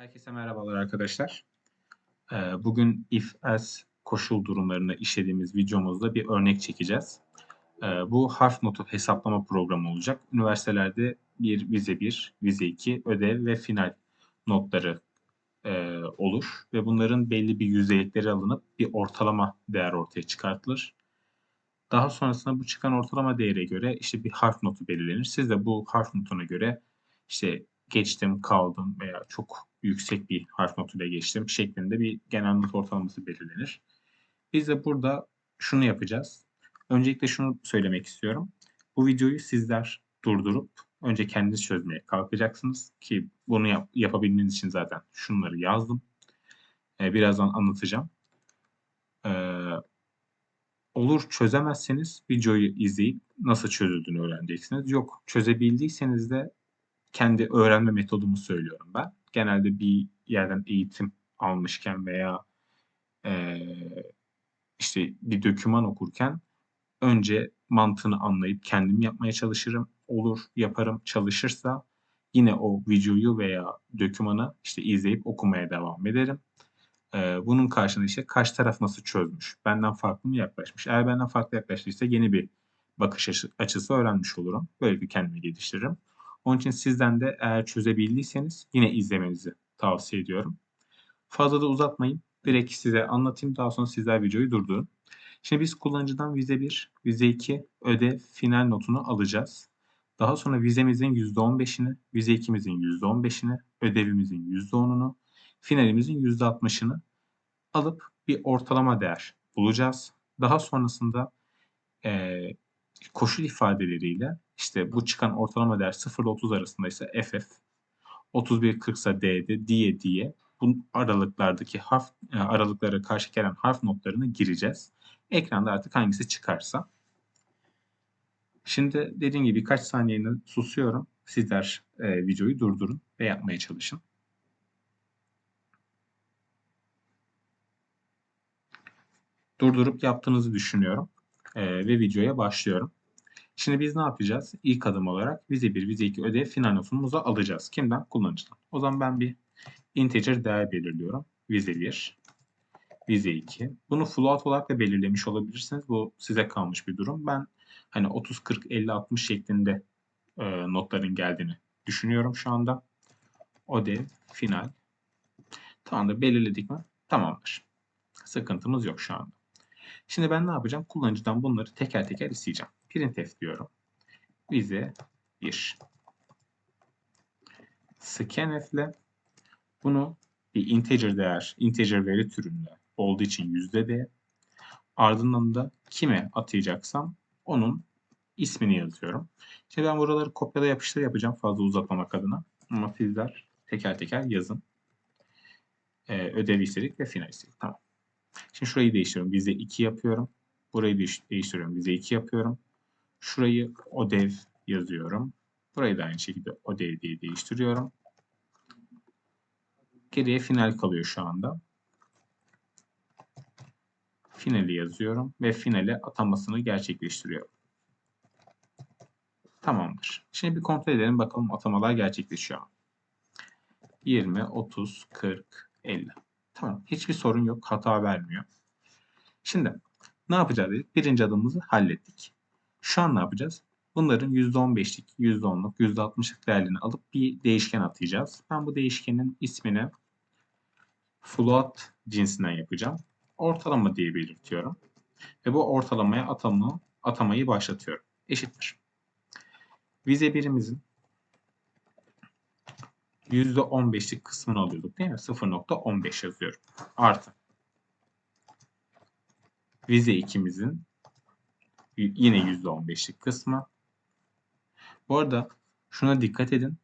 Herkese merhabalar arkadaşlar. Ee, Bugün if-else koşul durumlarını işlediğimiz videomuzda bir örnek çekeceğiz. Ee, Bu harf notu hesaplama programı olacak. Üniversitelerde bir vize 1, vize 2, ödev ve final notları e, olur ve bunların belli bir yüzeylikleri alınıp bir ortalama değer ortaya çıkartılır. Daha sonrasında bu çıkan ortalama değere göre işte bir harf notu belirlenir. Siz de bu harf notuna göre işte geçtim, kaldım veya çok yüksek bir harf notuyla geçtim şeklinde bir genel not ortalaması belirlenir. Biz de burada şunu yapacağız. Öncelikle şunu söylemek istiyorum. Bu videoyu sizler durdurup önce kendiniz çözmeye kalkacaksınız ki bunu yap- yapabilmeniz için zaten şunları yazdım. Ee, birazdan anlatacağım. Ee, olur çözemezseniz videoyu izleyip nasıl çözüldüğünü öğreneceksiniz. Yok çözebildiyseniz de kendi öğrenme metodumu söylüyorum ben. Genelde bir yerden eğitim almışken veya eee, işte bir doküman okurken önce mantığını anlayıp kendim yapmaya çalışırım. Olur, yaparım, çalışırsa yine o videoyu veya dokümanı işte izleyip okumaya devam ederim. Eee, bunun karşılığında işte karşı taraf nasıl çözmüş, benden farklı mı yaklaşmış. Eğer benden farklı yaklaştıysa yeni bir bakış açı- açısı öğrenmiş olurum. Böylelikle kendimi geliştiririm. Onun için sizden de eğer çözebildiyseniz yine izlemenizi tavsiye ediyorum. Fazla da uzatmayayım. Direkt size anlatayım. Daha sonra sizler videoyu durdurun. Şimdi biz kullanıcıdan vize 1, vize 2, ödev, final notunu alacağız. Daha sonra vizemizin %15'ini, vize 2'mizin %15'ini, ödevimizin %10'unu, finalimizin %60'ını alıp bir ortalama değer bulacağız. Daha sonrasında eee, koşul ifadeleriyle işte bu çıkan ortalama değer 0 ile 30 arasındaysa FF, 31-40 ise D'de diye diye bu aralıklardaki harf e, aralıklara karşı gelen harf notlarını gireceğiz. Ekranda artık hangisi çıkarsa. Şimdi dediğim gibi birkaç saniyeni susuyorum. Sizler e, videoyu durdurun ve yapmaya çalışın. Durdurup yaptığınızı düşünüyorum. E, ve videoya başlıyorum. Şimdi biz ne yapacağız? İlk adım olarak vize 1, vize 2 ödev final notumuzu alacağız. Kimden? Kullanıcıdan. O zaman ben bir integer değer belirliyorum. Vize 1, vize 2. Bunu float olarak da belirlemiş olabilirsiniz. Bu size kalmış bir durum. Ben hani 30, 40, 50, 60 şeklinde e, notların geldiğini düşünüyorum şu anda. Ödev, final. Tamamdır. Belirledik mi? Tamamdır. Sıkıntımız yok şu anda. Şimdi ben ne yapacağım? Kullanıcıdan bunları teker teker isteyeceğim. Printf diyorum. Vize 1. Scanf ile bunu bir integer değer, integer veri türünde olduğu için yüzde %d. Ardından da kime atayacaksam onun ismini yazıyorum. Şimdi ben buraları kopyala yapıştır yapacağım fazla uzatmamak adına. Ama sizler teker teker yazın. Ee, ödev istedik ve final istedik. Tamam. Şimdi şurayı değiştiriyorum. Vize 2 yapıyorum. Burayı değiş- değiştiriyorum. Vize 2 yapıyorum. Şurayı ödev yazıyorum. Burayı da aynı şekilde ödev diye değiştiriyorum. Geriye final kalıyor şu anda. Finali yazıyorum ve finale atamasını gerçekleştiriyorum. Tamamdır. Şimdi bir kontrol edelim bakalım atamalar gerçekleşiyor mu? 20, 30, 40, 50. Tamam. Hiçbir sorun yok. Hata vermiyor. Şimdi ne yapacağız? Birinci adımımızı hallettik. Şu an ne yapacağız? Bunların %15'lik, %10'luk, %60'lık değerlerini alıp bir değişken atayacağız. Ben bu değişkenin ismini float cinsinden yapacağım. Ortalama diye belirtiyorum. Ve bu ortalamaya atamı, atamayı başlatıyorum. Eşittir. Vize birimizin %15'lik kısmını alıyorduk değil mi? 0.15 yazıyorum. Artı. Vize 2'mizin yine %15'lik kısmı. Bu arada şuna dikkat edin.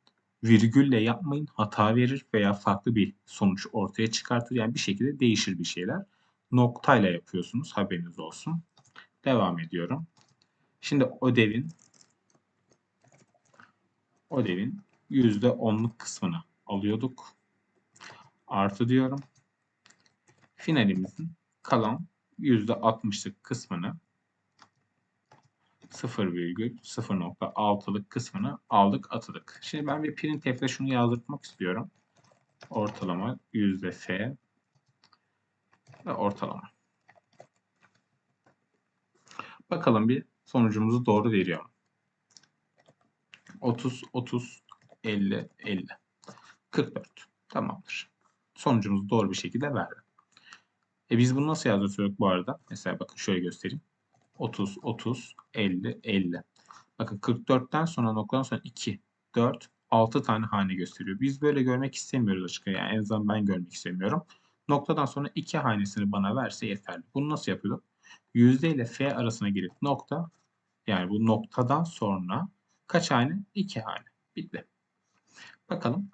Virgülle yapmayın. Hata verir veya farklı bir sonuç ortaya çıkartır. Yani bir şekilde değişir bir şeyler. Noktayla yapıyorsunuz. Haberiniz olsun. Devam ediyorum. Şimdi ödevin ödevin %10'luk kısmını alıyorduk. Artı diyorum. Finalimizin kalan %60'lık kısmını 0,0.6'lık kısmını aldık atadık. Şimdi ben bir printf'le şunu yazdırtmak istiyorum. ortalama yüzde f ve ortalama. Bakalım bir sonucumuzu doğru veriyor mu? 30, 30, 50, 50. 44. Tamamdır. Sonucumuzu doğru bir şekilde verdi. E biz bunu nasıl yazıyoruz bu arada? Mesela bakın şöyle göstereyim. 30, 30, 50, 50. Bakın 44'ten sonra noktadan sonra 2, 4, 6 tane hane gösteriyor. Biz böyle görmek istemiyoruz açıkçası. Yani en azından ben görmek istemiyorum. Noktadan sonra 2 hanesini bana verse yeterli. Bunu nasıl yapıyorduk? Yüzde ile F arasına girip nokta yani bu noktadan sonra kaç hane? 2 hane. Bitti. Bakalım.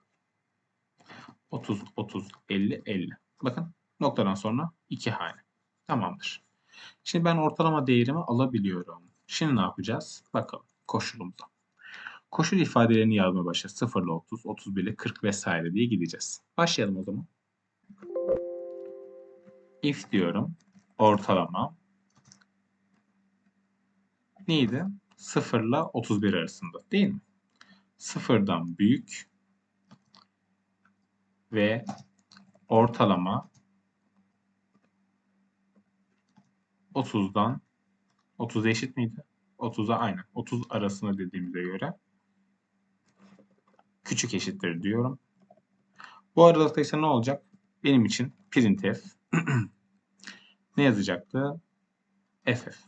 30, 30, 50, 50. Bakın noktadan sonra 2 hane. Tamamdır. Şimdi ben ortalama değerimi alabiliyorum. Şimdi ne yapacağız? Bakalım koşulumuza. Koşul ifadelerini yazmaya başlayacağız. 0 ile 30, 31 ile 40 vesaire diye gideceğiz. Başlayalım o zaman. If diyorum. Ortalama. Neydi? 0 ile 31 arasında değil mi? Sıfırdan büyük ve ortalama 30'dan 30 eşit miydi? 30'a aynı. 30 arasında dediğimize göre küçük eşittir diyorum. Bu aralıkta ise ne olacak? Benim için printf ne yazacaktı? ff.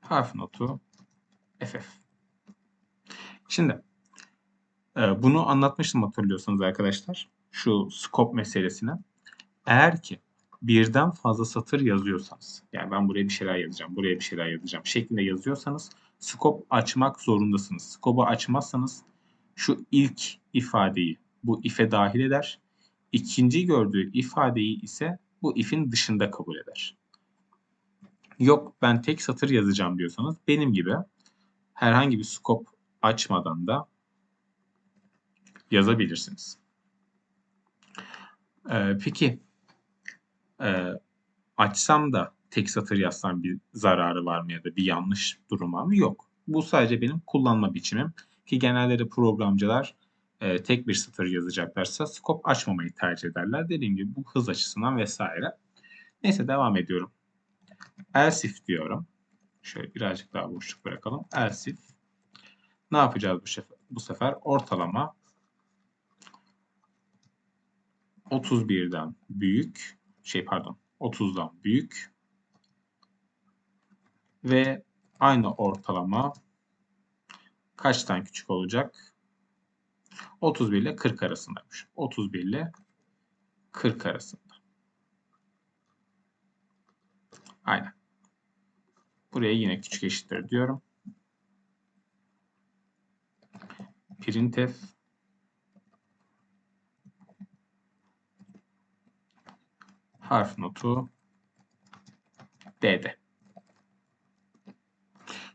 Harf notu ff. Şimdi e, bunu anlatmıştım hatırlıyorsanız arkadaşlar. Şu scope meselesine. Eğer ki birden fazla satır yazıyorsanız, yani ben buraya bir şeyler yazacağım, buraya bir şeyler yazacağım şeklinde yazıyorsanız scope açmak zorundasınız. Scope'u açmazsanız şu ilk ifadeyi bu if'e dahil eder. İkinci gördüğü ifadeyi ise bu if'in dışında kabul eder. Yok ben tek satır yazacağım diyorsanız benim gibi herhangi bir scope açmadan da yazabilirsiniz. Ee, peki e, açsam da tek satır yazsam bir zararı var mı ya da bir yanlış durum var mı? Yok. Bu sadece benim kullanma biçimim. Ki genelde de programcılar e, tek bir satır yazacaklarsa scope açmamayı tercih ederler. Dediğim gibi bu hız açısından vesaire. Neyse devam ediyorum. Else if diyorum. Şöyle birazcık daha boşluk bırakalım. Else if. Ne yapacağız bu sefer? Bu sefer ortalama 31'den büyük şey pardon 30'dan büyük ve aynı ortalama kaçtan küçük olacak? 31 ile 40 arasındaymış. 31 ile 40 arasında. Aynen. Buraya yine küçük eşittir diyorum. Printf harf notu D'de.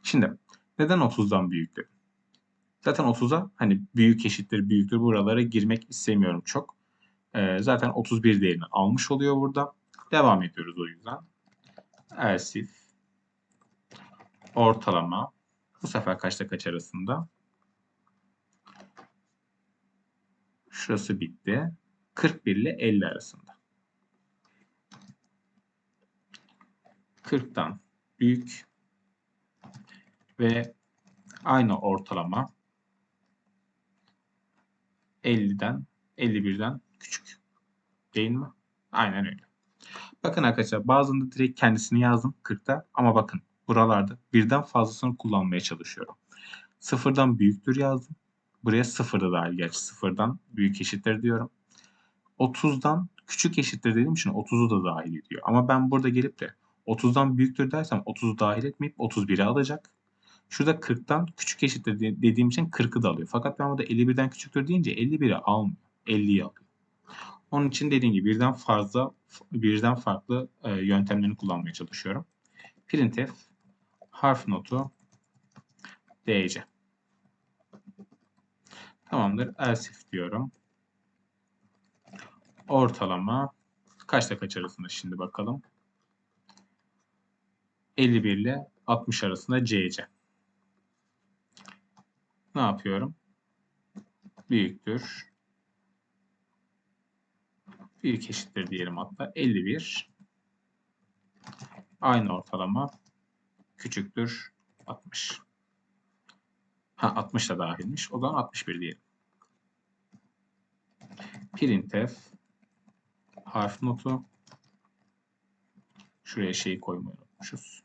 Şimdi neden 30'dan büyüktü? Zaten 30'a hani büyük eşittir büyüktür buralara girmek istemiyorum çok. Ee, zaten 31 değerini almış oluyor burada. Devam ediyoruz o yüzden. Else if ortalama bu sefer kaçta kaç arasında? Şurası bitti. 41 ile 50 arasında. 40'tan büyük ve aynı ortalama 50'den 51'den küçük. Değil mi? Aynen öyle. Bakın arkadaşlar bazında direkt kendisini yazdım 40'ta ama bakın buralarda birden fazlasını kullanmaya çalışıyorum. Sıfırdan büyüktür yazdım. Buraya sıfır da dahil gerçi sıfırdan büyük eşittir diyorum. 30'dan küçük eşittir dediğim için 30'u da dahil ediyor. Ama ben burada gelip de 30'dan büyüktür dersem 30'u dahil etmeyip 31'i alacak. Şurada 40'tan küçük eşittir dediğim için 40'ı da alıyor. Fakat ben burada 51'den küçüktür deyince 51'i almıyor. 50'yi alıyor. Onun için dediğim gibi birden fazla birden farklı e, yöntemlerini kullanmaya çalışıyorum. Printf harf notu DC. Tamamdır. Else if diyorum. Ortalama kaçta kaç arasında şimdi bakalım. 51 ile 60 arasında CC. Ne yapıyorum? büyüktür. Büyük eşittir diyelim hatta 51. Aynı ortalama küçüktür 60. Ha 60 da dahilmiş. O zaman 61 diyelim. Printf harf notu şuraya şeyi koymayı unutmuşuz.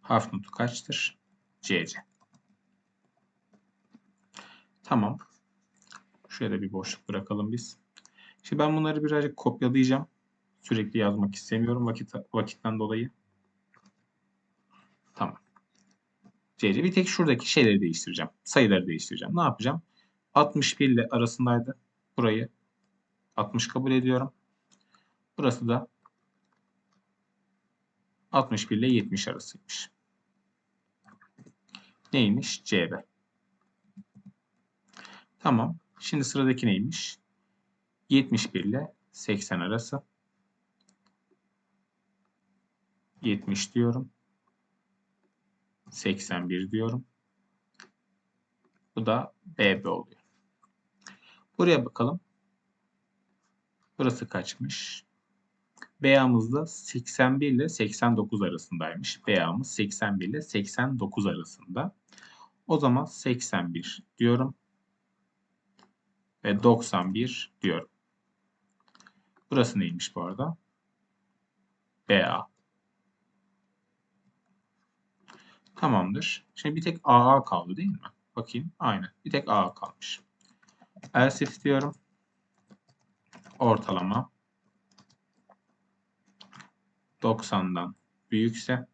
Harf notu kaçtır? CC. Tamam. Şuraya da bir boşluk bırakalım biz. Şimdi ben bunları birazcık kopyalayacağım. Sürekli yazmak istemiyorum vakit vakitten dolayı. Tamam. CC. Bir tek şuradaki şeyleri değiştireceğim. Sayıları değiştireceğim. Ne yapacağım? 61 ile arasındaydı. Burayı 60 kabul ediyorum. Burası da 61 ile 70 arasıymış. Neymiş? CB. Tamam. Şimdi sıradaki neymiş? 71 ile 80 arası. 70 diyorum. 81 diyorum. Bu da BB oluyor. Buraya bakalım. Burası kaçmış? BA'mız da 81 ile 89 arasındaymış. BA'mız 81 ile 89 arasında. O zaman 81 diyorum. Ve 91 diyorum. Burası neymiş bu arada? BA. Tamamdır. Şimdi bir tek AA kaldı değil mi? Bakayım. Aynen. Bir tek AA kalmış. Else diyorum. Ortalama 90'dan büyükse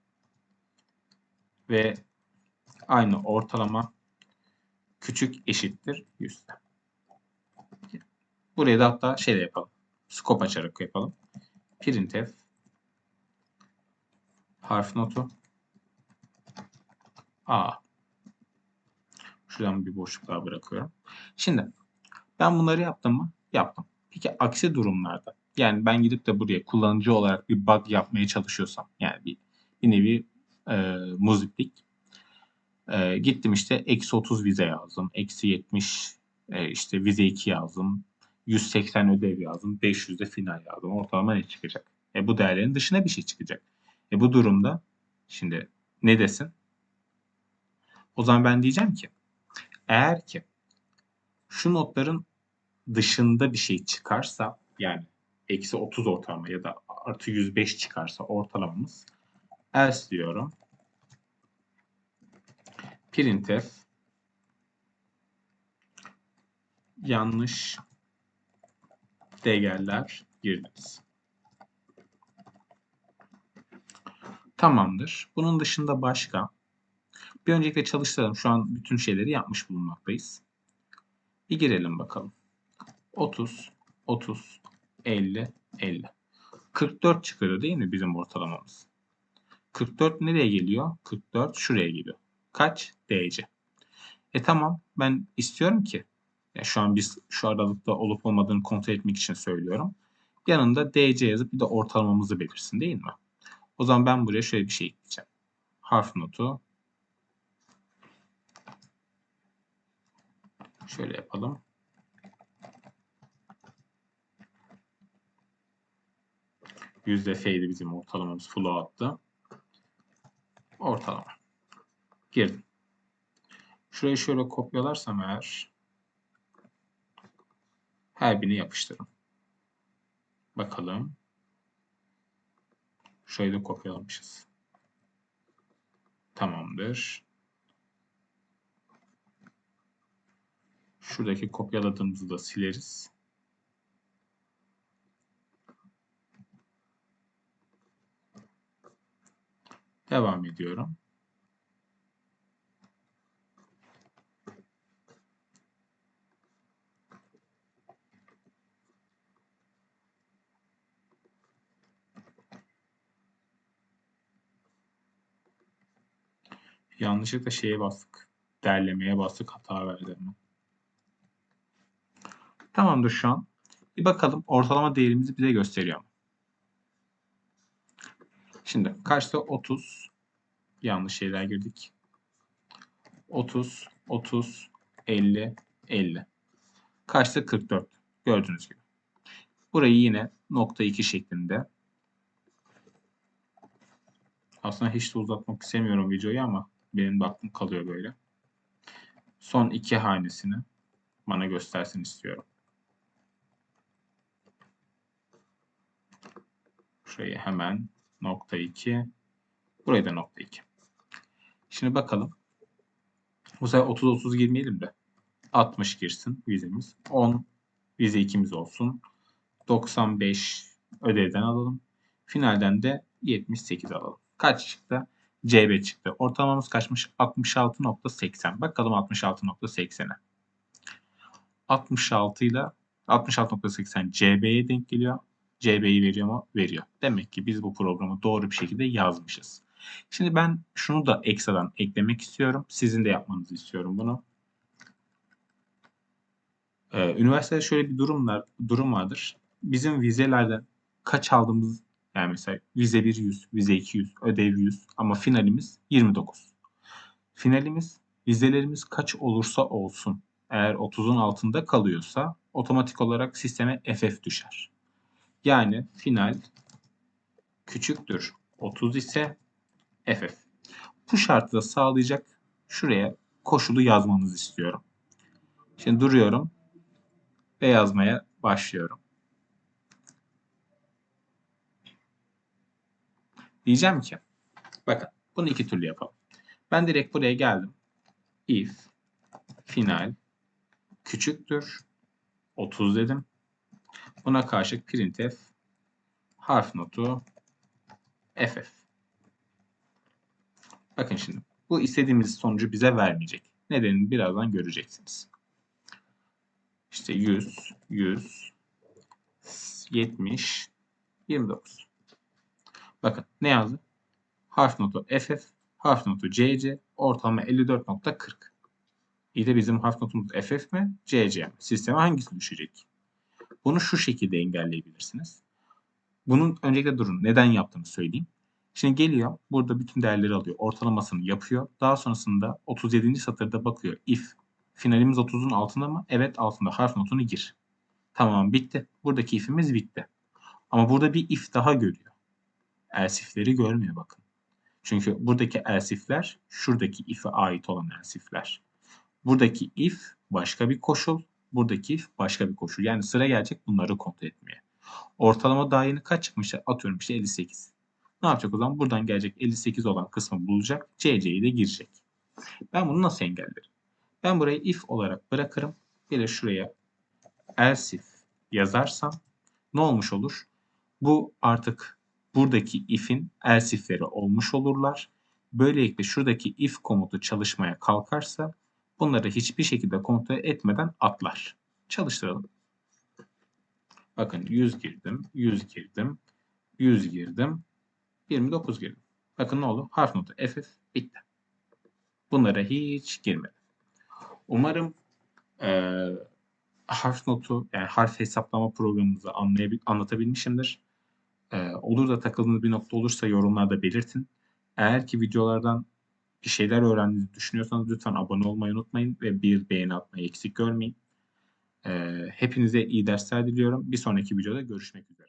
ve aynı ortalama küçük eşittir 100'te. Buraya da hatta şey de yapalım. Scope açarak yapalım. Printf harf notu A. Şuradan bir boşluk daha bırakıyorum. Şimdi ben bunları yaptım mı? Yaptım. Peki aksi durumlarda yani ben gidip de buraya kullanıcı olarak bir bug yapmaya çalışıyorsam yani bir, bir nevi e, muziplik e, gittim işte eksi 30 vize yazdım. Eksi 70 e, işte vize 2 yazdım. 180 ödev yazdım. 500 de final yazdım. Ortalama ne çıkacak? E bu değerlerin dışına bir şey çıkacak. E bu durumda şimdi ne desin? O zaman ben diyeceğim ki eğer ki şu notların dışında bir şey çıkarsa yani eksi 30 ortalama ya da artı 105 çıkarsa ortalamamız else diyorum. Printf yanlış değerler girdiniz. Tamamdır. Bunun dışında başka bir öncelikle çalıştıralım. Şu an bütün şeyleri yapmış bulunmaktayız. Bir girelim bakalım. 30, 30, 50, 50. 44 çıkıyor değil mi bizim ortalamamız? 44 nereye geliyor? 44 şuraya geliyor. Kaç? DC. E tamam ben istiyorum ki ya şu an biz şu aralıkta olup olmadığını kontrol etmek için söylüyorum. Yanında DC yazıp bir de ortalamamızı belirsin değil mi? O zaman ben buraya şöyle bir şey ekleyeceğim. Harf notu Şöyle yapalım. Yüzde F'ydi bizim ortalamamız float'ta. Ortalama. Girdim. Şurayı şöyle kopyalarsam eğer her birini yapıştırın. Bakalım. Şurayı da kopyalamışız. Tamamdır. Şuradaki kopyaladığımızı da sileriz. Devam ediyorum. Yanlışlıkla şeye bastık. Derlemeye bastık. Hata verdi hemen. Tamamdır şu an. Bir bakalım ortalama değerimizi bize gösteriyor? Şimdi kaçta 30 yanlış şeyler girdik. 30, 30, 50, 50. Kaçtı? 44. Gördüğünüz gibi. Burayı yine nokta 2 şeklinde. Aslında hiç de uzatmak istemiyorum videoyu ama benim de aklım kalıyor böyle. Son iki hanesini bana göstersin istiyorum. Şurayı hemen nokta 2. Burayı da nokta 2. Şimdi bakalım. Bu sefer 30-30 girmeyelim de. 60 girsin vizemiz. 10 vize 2'miz olsun. 95 ödevden alalım. Finalden de 78 alalım. Kaç çıktı? CB çıktı. Ortalamamız kaçmış? 66.80. Bakalım 66.80'e. 66 ile 66.80 CB'ye denk geliyor. CB'yi veriyor mu? Veriyor. Demek ki biz bu programı doğru bir şekilde yazmışız. Şimdi ben şunu da ekstradan eklemek istiyorum. Sizin de yapmanızı istiyorum bunu. Ee, üniversitede şöyle bir durumlar durum vardır. Bizim vizelerden kaç aldığımız yani mesela vize 1 100, vize 200, ödev 100 ama finalimiz 29. Finalimiz vizelerimiz kaç olursa olsun eğer 30'un altında kalıyorsa otomatik olarak sisteme FF düşer. Yani final küçüktür 30 ise FF. Bu şartı da sağlayacak şuraya koşulu yazmanızı istiyorum. Şimdi duruyorum ve yazmaya başlıyorum. Diyeceğim ki bakın bunu iki türlü yapalım. Ben direkt buraya geldim. If final küçüktür 30 dedim. Buna karşılık printf harf notu ff. Bakın şimdi bu istediğimiz sonucu bize vermeyecek. Nedenini birazdan göreceksiniz. İşte 100, 100, 70, 29. Bakın ne yazdı? Harf notu FF, harf notu CC, ortalama 54.40. İyi de bizim harf notumuz FF mi, CC mi? Sisteme hangisi düşecek? Bunu şu şekilde engelleyebilirsiniz. Bunun öncelikle durun. Neden yaptığını söyleyeyim. Şimdi geliyor. Burada bütün değerleri alıyor. Ortalamasını yapıyor. Daha sonrasında 37. satırda bakıyor. If finalimiz 30'un altında mı? Evet altında. Harf notunu gir. Tamam bitti. Buradaki if'imiz bitti. Ama burada bir if daha görüyor. Elsifleri görmüyor bakın. Çünkü buradaki elsifler şuradaki if'e ait olan elsifler. Buradaki if başka bir koşul. Buradaki başka bir koşul. Yani sıra gelecek bunları kontrol etmeye. Ortalama daha yeni kaç çıkmıştı? Atıyorum işte 58. Ne yapacak o zaman? Buradan gelecek 58 olan kısmı bulacak. CC'yi de girecek. Ben bunu nasıl engellerim? Ben burayı if olarak bırakırım. Bir de şuraya else if yazarsam ne olmuş olur? Bu artık buradaki if'in else if'leri olmuş olurlar. Böylelikle şuradaki if komutu çalışmaya kalkarsa bunları hiçbir şekilde kontrol etmeden atlar. Çalıştıralım. Bakın 100 girdim, 100 girdim, 100 girdim, 29 girdim. Bakın ne oldu? Harf notu FF bitti. Bunlara hiç girmedim. Umarım e, harf notu yani harf hesaplama programımızı anlatabilmişimdir. E, olur da takıldığınız bir nokta olursa yorumlarda belirtin. Eğer ki videolardan bir şeyler öğrendiğinizi düşünüyorsanız lütfen abone olmayı unutmayın ve bir beğeni atmayı eksik görmeyin. E, hepinize iyi dersler diliyorum. Bir sonraki videoda görüşmek üzere.